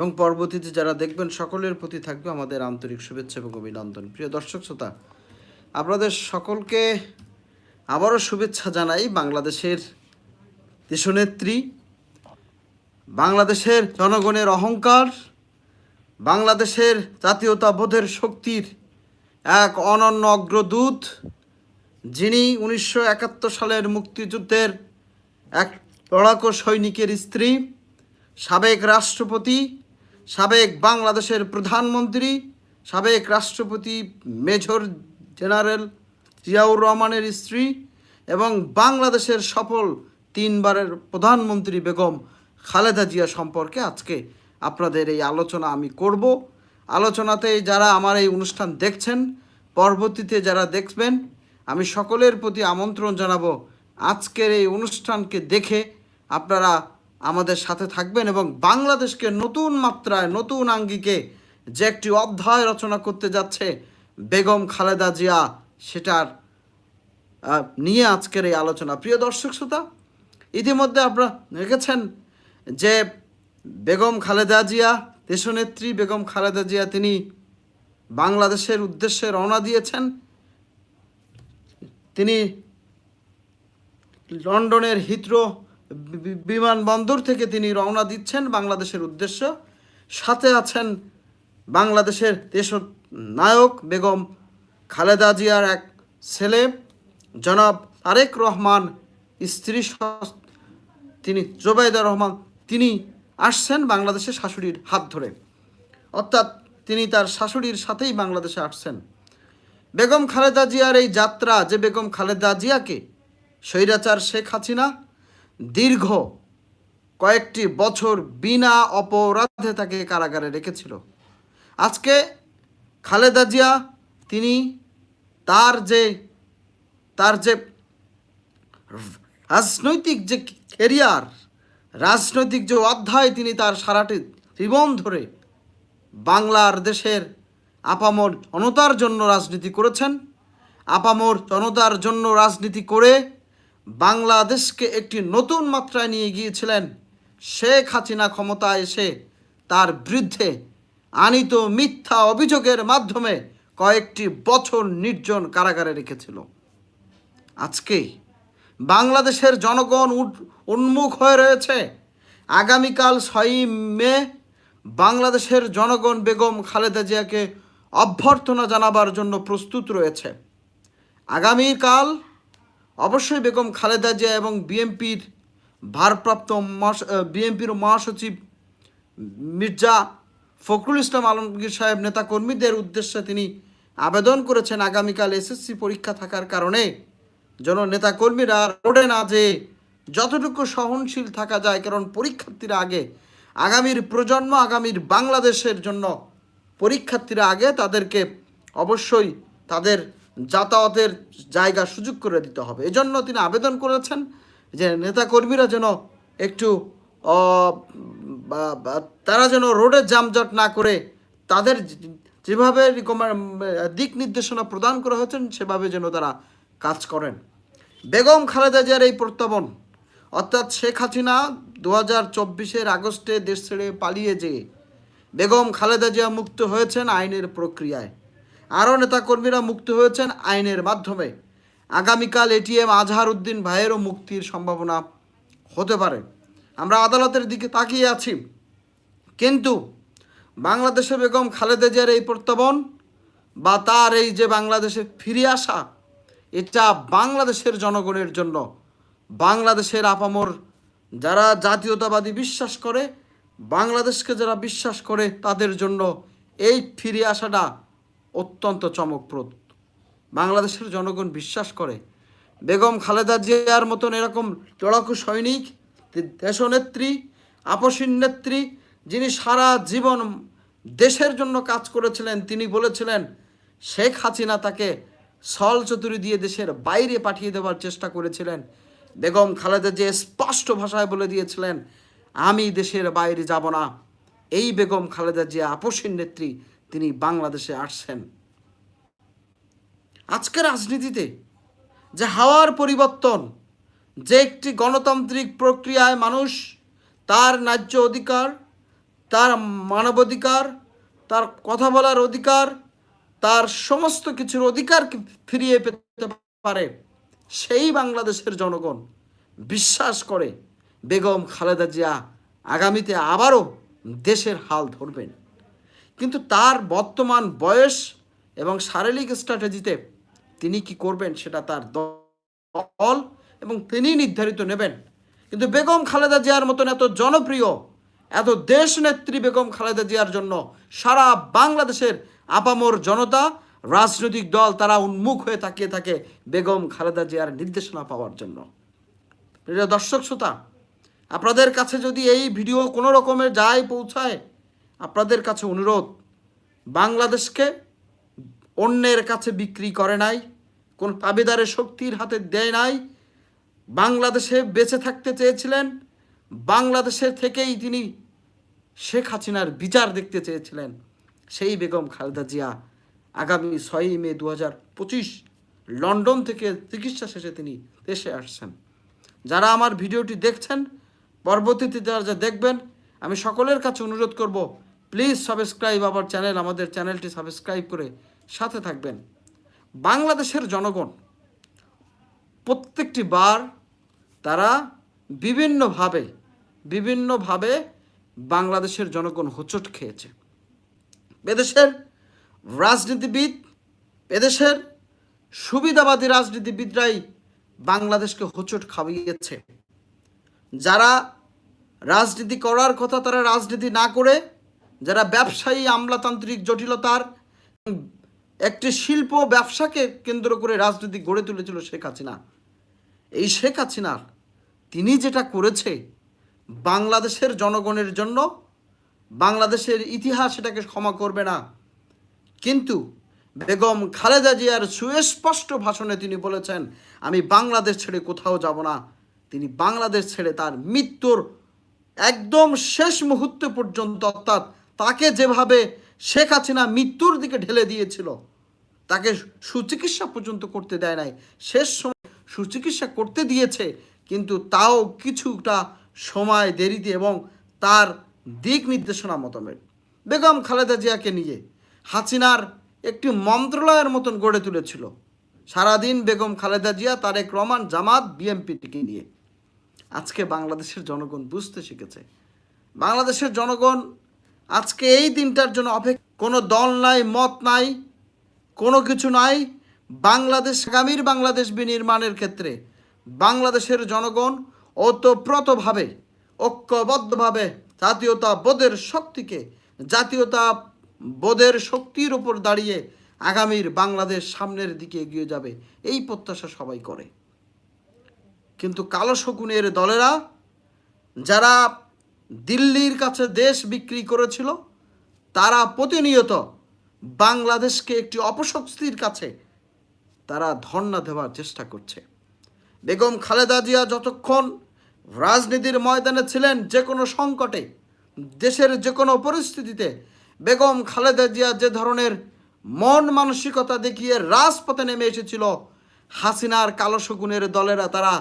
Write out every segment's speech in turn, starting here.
এবং পরবর্তীতে যারা দেখবেন সকলের প্রতি থাকবে আমাদের আন্তরিক শুভেচ্ছা এবং অভিনন্দন। প্রিয় দর্শক শ্রোতা, আপনাদের সকলকে আবারও শুভেচ্ছা জানাই বাংলাদেশের দেশনেত্রী, বাংলাদেশের জনগণের অহংকার, বাংলাদেশের জাতীয়তাবোধের শক্তির এক অনন্য অগ্রদূত, যিনি উনিশশো একাত্তর সালের মুক্তিযুদ্ধের এক লড়াকু সৈনিকের স্ত্রী, সাবেক রাষ্ট্রপতি সাবেক বাংলাদেশের প্রধানমন্ত্রী, সাবেক রাষ্ট্রপতি মেজর জেনারেল জিয়াউর রহমানের স্ত্রী এবং বাংলাদেশের সফল তিনবারের প্রধানমন্ত্রী বেগম খালেদা জিয়া সম্পর্কে আজকে আপনাদের এই আলোচনা আমি করব। আলোচনাতে যারা আমার এই অনুষ্ঠান দেখছেন, পরবর্তীতে যারা দেখবেন, আমি সকলের প্রতি আমন্ত্রণ জানাব আজকের এই অনুষ্ঠানকে দেখে আপনারা আমাদের সাথে থাকবেন এবং বাংলাদেশকে নতুন মাত্রায়, নতুন আঙ্গিকে যে একটি অধ্যায় রচনা করতে যাচ্ছে বেগম খালেদা জিয়া, সেটার নিয়ে আজকের এই আলোচনা। প্রিয় দর্শক শ্রোতা, ইতিমধ্যে আপনারা দেখেছেন যে বেগম খালেদা জিয়া, দেশনেত্রী বেগম খালেদা জিয়া, তিনি বাংলাদেশের উদ্দেশ্যে রওনা দিয়েছেন। তিনি লন্ডনের বি- বিমানবন্দর থেকে তিনি রওনা দিচ্ছেন বাংলাদেশের উদ্দেশ্য। সাথে আছেন বাংলাদেশের দেশ নায়ক বেগম খালেদা জিয়ার এক ছেলে, জনাব তারেক রহমান, স্ত্রী তিনি জোবাইদা রহমান। তিনি আসছেন বাংলাদেশের শাশুড়ির হাত ধরে। অর্থাৎ তিনি তার শাশুড়ির সাথেই বাংলাদেশে আসছেন। বেগম খালেদা জিয়ার এই যাত্রা, যে বেগম খালেদা জিয়াকে স্বৈরাচার শেখ হাসিনা দীর্ঘ কয়েকটি বছর বিনা অপরাধে তাকে কারাগারে রেখেছিল। আজকে খালেদা জিয়া, তিনি তার যে তার যে রাজনৈতিক যে কেরিয়ার, রাজনৈতিক যে অধ্যায় তিনি তার সারাটি জীবন ধরে বাংলার দেশের আপামর জনতার জন্য রাজনীতি করেছেন, আপামর জনতার জন্য রাজনীতি করে বাংলাদেশকে একটি নতুন মাত্রায় নিয়ে গিয়েছিলেন শেখ হাসিনা ক্ষমতায় এসে তার বিরুদ্ধে আনিত মিথ্যা অভিযোগের মাধ্যমে কয়েকটি বছর নির্জন কারাগারে রেখেছিল। আজকে বাংলাদেশের জনগণ উন্মুখ হয়ে রয়েছে। আগামীকাল ছয়ই মে বাংলাদেশের জনগণ বেগম খালেদা জিয়াকে অভ্যর্থনা জানাবার জন্য প্রস্তুত রয়েছে। আগামীকাল অবশ্যই বেগম খালেদা জিয়া এবং বিএনপির ভারপ্রাপ্ত বিএনপির মহাসচিব মির্জা ফখরুল ইসলাম আলমগীর সাহেব নেতাকর্মীদের উদ্দেশ্যে তিনি আবেদন করেছেন আগামীকাল এসএসসি পরীক্ষা থাকার কারণে। যেন নেতাকর্মীরা রোডে না যে যতটুকু সহনশীল থাকা যায়, কারণ পরীক্ষার্থীরা আগে, আগামীর প্রজন্ম, আগামীর বাংলাদেশের জন্য পরীক্ষার্থীরা আগে তাদেরকে অবশ্যই তাদের যাতায়াতের জায়গা সুযোগ করে দিতে হবে। এজন্য তিনি আবেদন করেছেন যে নেতাকর্মীরা যেন একটু তারা যেন রোডে যানজট না করে তাদের যেভাবে দিক নির্দেশনা প্রদান করা হয়েছেন সেভাবে যেন তারা কাজ করেন। বেগম খালেদা জিয়ার এই প্রত্যাবন, অর্থাৎ শেখ হাসিনা দু হাজার চব্বিশের আগস্টে দেশ ছেড়ে পালিয়ে যেয়ে বেগম খালেদা জিয়া মুক্ত হয়েছেন আইনের প্রক্রিয়ায়। আরও নেতাকর্মীরা মুক্ত হয়েছেন আইনের মাধ্যমে। আগামীকাল এটিএম আজহার উদ্দিন ভাইয়েরও মুক্তির সম্ভাবনা হতে পারে। আমরা আদালতের দিকে তাকিয়ে আছি। কিন্তু বাংলাদেশে বেগম খালেদা জিয়ার এই প্রত্যাবন বা তার এই যে বাংলাদেশে ফিরে আসা, এটা বাংলাদেশের জনগণের জন্য, বাংলাদেশের আপামর যারা জাতীয়তাবাদী বিশ্বাস করে, বাংলাদেশকে যারা বিশ্বাস করে, তাদের জন্য এই ফিরে আসাটা অত্যন্ত চমকপ্রদ। বাংলাদেশের জনগণ বিশ্বাস করে, বেগম খালেদা জিয়ার মতন এরকম লড়াকু সৈনিক দেশনেত্রী, আপসীন নেত্রী, যিনি সারা জীবন দেশের জন্য কাজ করেছিলেন, তিনি বলেছিলেন, শেখ হাসিনা তাকে সল চতুরি দিয়ে দেশের বাইরে পাঠিয়ে দেওয়ার চেষ্টা করেছিলেন। বেগম খালেদা জিয়া স্পষ্ট ভাষায় বলে দিয়েছিলেন, আমি দেশের বাইরে যাব না। এই বেগম খালেদা জিয়া আপসীন নেত্রী তিনি বাংলাদেশে আসছেন। আজকের রাজনীতিতে যে হাওয়ার পরিবর্তন, যে একটি গণতান্ত্রিক প্রক্রিয়ায় মানুষ তার ন্যায্য অধিকার, তার মানবাধিকার, তার কথা বলার অধিকার, তার সমস্ত কিছুর অধিকার ফিরিয়ে পেতে পারে সেই বাংলাদেশের জনগণ বিশ্বাস করে বেগম খালেদা জিয়া আগামীতে আবারও দেশের হাল ধরবেন। কিন্তু তার বর্তমান বয়স এবং শারীরিক স্ট্র্যাটেজিতে তিনি কি করবেন সেটা তার দল এবং তিনি নির্ধারিত নেবেন। কিন্তু বেগম খালেদা জিয়ার মতন এত জনপ্রিয়, এত দেশ নেত্রী বেগম খালেদা জিয়ার জন্য সারা বাংলাদেশের আপামর জনতা, রাজনৈতিক দল তারা উন্মুখ হয়ে তাকিয়ে থাকে বেগম খালেদা জিয়ার নির্দেশনা পাওয়ার জন্য। দর্শক, শ্রোতা, আপনাদের কাছে যদি এই ভিডিও কোনো রকমের যায়, পৌঁছায় আপনাদের কাছে অনুরোধ, বাংলাদেশকে অন্যের কাছে বিক্রি করে নাই, কোন তাবেদারের শক্তির হাতে দেয় নাই, বাংলাদেশে বেঁচে থাকতে চেয়েছিলেন বাংলাদেশের থেকেই তিনি শেখ হাসিনার বিচার দেখতে চেয়েছিলেন, সেই বেগম খালেদা জিয়া আগামী ছয়ই মে দু হাজার পঁচিশ লন্ডন থেকে চিকিৎসা শেষে তিনি দেশে আসছেন। যারা আমার ভিডিওটি দেখছেন, পরবর্তীতে যারা যা দেখবেন, আমি সকলের কাছে অনুরোধ করব প্লিজ সাবস্ক্রাইব আবার চ্যানেল আমাদের চ্যানেলটি সাবস্ক্রাইব করে সাথে থাকবেন। বাংলাদেশের জনগণ প্রত্যেকটি বার তারা বিভিন্নভাবে বিভিন্নভাবে বাংলাদেশের জনগণ হোঁচট খেয়েছে। এদেশের রাজনীতিবিদ, এদেশের সুবিধাবাদী রাজনীতিবিদরাই বাংলাদেশকে হোঁচট খাওয়িয়েছে যারা রাজনীতি করার কথা তারা রাজনীতি না করে যারা ব্যবসায়ী, আমলাতান্ত্রিক জটিলতার একটি শিল্প ব্যবসাকে কেন্দ্র করে রাজনীতি গড়ে তুলেছিল শেখ হাসিনা। এই শেখ হাসিনার তিনি যেটা করেছে, বাংলাদেশের জনগণের জন্য, বাংলাদেশের ইতিহাস এটাকে ক্ষমা করবে না। কিন্তু বেগম খালেদা জিয়ার সুস্পষ্ট ভাষণে তিনি বলেছেন, আমি বাংলাদেশ ছেড়ে কোথাও যাব না। তিনি বাংলাদেশ ছেড়ে তার মৃত্যুর একদম শেষ মুহূর্ত পর্যন্ত অর্থাৎ তাকে যেভাবে শেখ হাসিনা মৃত্যুর দিকে ঢেলে দিয়েছিল, তাকে সুচিকিৎসা পর্যন্ত করতে দেয় নাই। শেষ সময় সুচিকিৎসা করতে দিয়েছে, কিন্তু তাও কিছুটা সময় দেরিতে এবং তার দিক নির্দেশনা মতমের বেগম খালেদা জিয়াকে নিয়ে হাসিনার একটি মন্ত্রণালয়ের মতন গড়ে তুলেছিল। সারাদিন বেগম খালেদা জিয়া, তারেক রহমান, জামাত বিএমপিটিকে নিয়ে। আজকে বাংলাদেশের জনগণ বুঝতে শিখেছে। বাংলাদেশের জনগণ আজকে এই দিনটার জন্য অপেক্ষা কোনো দল নাই, মত নাই, কোনো কিছু নাই। বাংলাদেশ আগামীর বাংলাদেশ বিনির্মাণের ক্ষেত্রে বাংলাদেশের জনগণ ওতপ্রোতভাবে, ঐক্যবদ্ধভাবে জাতীয়তা বোধের শক্তিকে জাতীয়তা বোধের শক্তির উপর দাঁড়িয়ে আগামীর বাংলাদেশ সামনের দিকে এগিয়ে যাবে, এই প্রত্যাশা সবাই করে। কিন্তু কালো শকুনের দলেরা, যারা দিল্লির কাছে দেশ বিক্রি করেছিল, তারা প্রতিনিয়ত বাংলাদেশকে একটি অপশক্তির কাছে তারা ধর্ণা দেওয়ার চেষ্টা করছে। বেগম খালেদা জিয়া যতক্ষণ রাজনীতির ময়দানে ছিলেন, যে কোনো সংকটে, দেশের যে কোনো পরিস্থিতিতে, বেগম খালেদা জিয়া যে ধরনের মন মানসিকতা দেখিয়ে রাজপথে নেমে এসেছিল, হাসিনার কালো শগুনের দলেরা তারা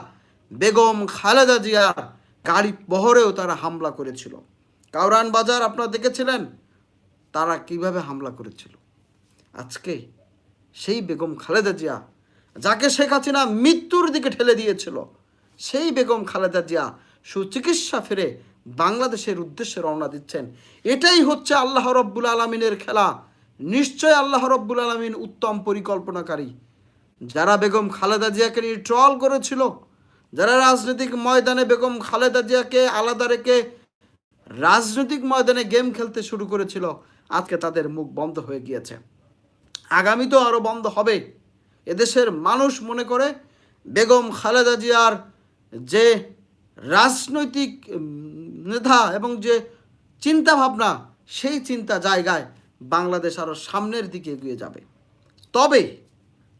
বেগম খালেদা জিয়ার গাড়ি বহরেও তারা হামলা করেছিল। কাউরান বাজার আপনারা দেখেছিলেন? তারা কীভাবে হামলা করেছিল? আজকে সেই বেগম খালেদা জিয়া, যাকে শেখ হাসিনা মৃত্যুর দিকে ঠেলে দিয়েছিল, সেই বেগম খালেদা জিয়া সুচিকিৎসা ফিরে বাংলাদেশের উদ্দেশ্যে রওনা দিচ্ছেন। এটাই হচ্ছে আল্লাহ রব্বুল আলমিনের খেলা। নিশ্চয় আল্লাহ রব্বুল আলমিন উত্তম পরিকল্পনাকারী। যারা বেগম খালেদা জিয়াকে নিয়ে ট্রল করেছিল যারা রাজনৈতিক ময়দানে বেগম খালেদা জিয়াকে আলাদা রেখে রাজনৈতিক ময়দানে গেম খেলতে শুরু করেছিল, আজকে তাদের মুখ বন্ধ হয়ে গিয়েছে। আগামী তো আরও বন্ধ হবে। এদেশের মানুষ মনে করে বেগম খালেদা জিয়ার যে রাজনৈতিক নেতা এবং যে চিন্তা ভাবনা সেই চিন্তা জায়গায় বাংলাদেশ আরও সামনের দিকে এগিয়ে যাবে। তবে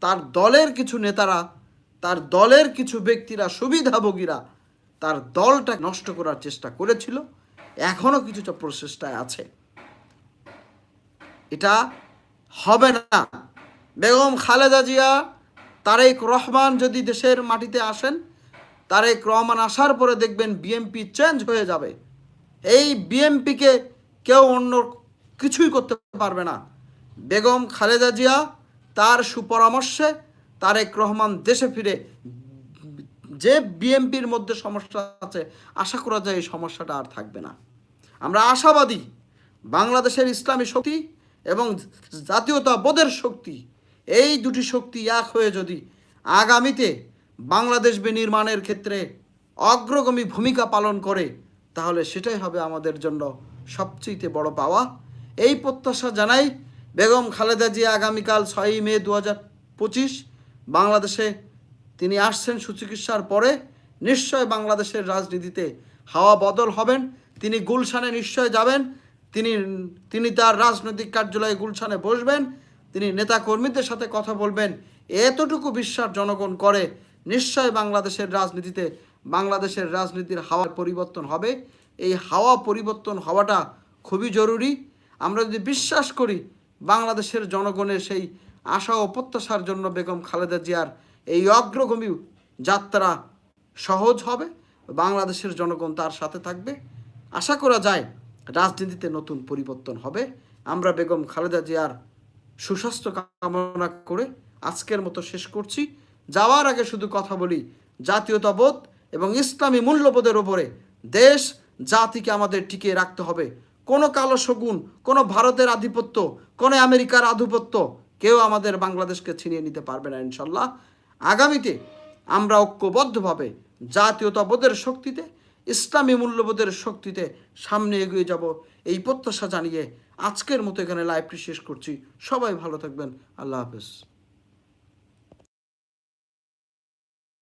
তার দলের কিছু নেতারা তার দলের কিছু ব্যক্তিরা, সুবিধাভোগীরা তার দলটা নষ্ট করার চেষ্টা করেছিল। এখনও কিছুটা প্রচেষ্টায় আছে। এটা হবে না। বেগম খালেদা জিয়া, তারেক রহমান যদি দেশের মাটিতে আসেন, তারেক রহমান আসার পরে দেখবেন বিএমপি চেঞ্জ হয়ে যাবে। এই বিএমপিকে কেউ অন্য কিছুই করতে পারবে না। বেগম খালেদা জিয়া তার সুপরামর্শে তারেক রহমান দেশে ফিরে, যে বিএমপির মধ্যে সমস্যা আছে, আশা করা যায় এই সমস্যাটা আর থাকবে না। আমরা আশাবাদী বাংলাদেশের ইসলামী শক্তি এবং জাতীয়তাবোধের শক্তি, এই দুটি শক্তি এক হয়ে যদি আগামীতে বাংলাদেশ বিনির্মাণের ক্ষেত্রে অগ্রগামী ভূমিকা পালন করে, তাহলে সেটাই হবে আমাদের জন্য সবচেয়ে বড় পাওয়া। এই প্রত্যাশা জানাই বেগম খালেদা জিয়া আগামীকাল ছয়ই মে দু হাজার পঁচিশ বাংলাদেশে তিনি আসছেন সুচিকিৎসার পরে নিশ্চয় বাংলাদেশের রাজনীতিতে হাওয়া বদল হবেন। তিনি গুলশানে নিশ্চয় যাবেন। তিনি তিনি তার রাজনৈতিক কার্যালয়ে গুলশানে বসবেন। তিনি নেতা কর্মীদের সাথে কথা বলবেন। এতটুকু বিশ্বাস জনগণ করে নিশ্চয় বাংলাদেশের রাজনীতিতে, বাংলাদেশের রাজনীতির হাওয়ার পরিবর্তন হবে। এই হাওয়া পরিবর্তন হওয়াটা খুবই জরুরি। আমরা যদি বিশ্বাস করি বাংলাদেশের জনগণের সেই আশা ও প্রত্যাশার জন্য বেগম খালেদা জিয়ার এই অগ্রগমী যাত্রা সহজ হবে, বাংলাদেশের জনগণ তার সাথে থাকবে। আশা করা যায় রাজনীতিতে নতুন পরিবর্তন হবে। আমরা বেগম খালেদা জিয়ার সুস্বাস্থ্য কামনা করে আজকের মতো শেষ করছি। যাওয়ার আগে শুধু কথা বলি, জাতীয়তাবোধ এবং ইসলামী মূল্যবোধের ওপরে দেশ, জাতিকে আমাদের টিকিয়ে রাখতে হবে। কোনো কালো শগুন, কোনো ভারতের আধিপত্য, কোনো আমেরিকার আধিপত্য কেউ আমাদের বাংলাদেশকে ছিনিয়ে নিতে পারবে না, ইনশাল্লাহ। আগামীতে আমরা ঐক্যবদ্ধভাবে জাতীয়তাবোধের শক্তিতে, ইসলামী মূল্যবোধের শক্তিতে সামনে এগিয়ে যাব এই প্রত্যাশা জানিয়ে আজকের মতো এখানে লাইভটি শেষ করছি। সবাই ভালো থাকবেন। আল্লাহ হাফেজ।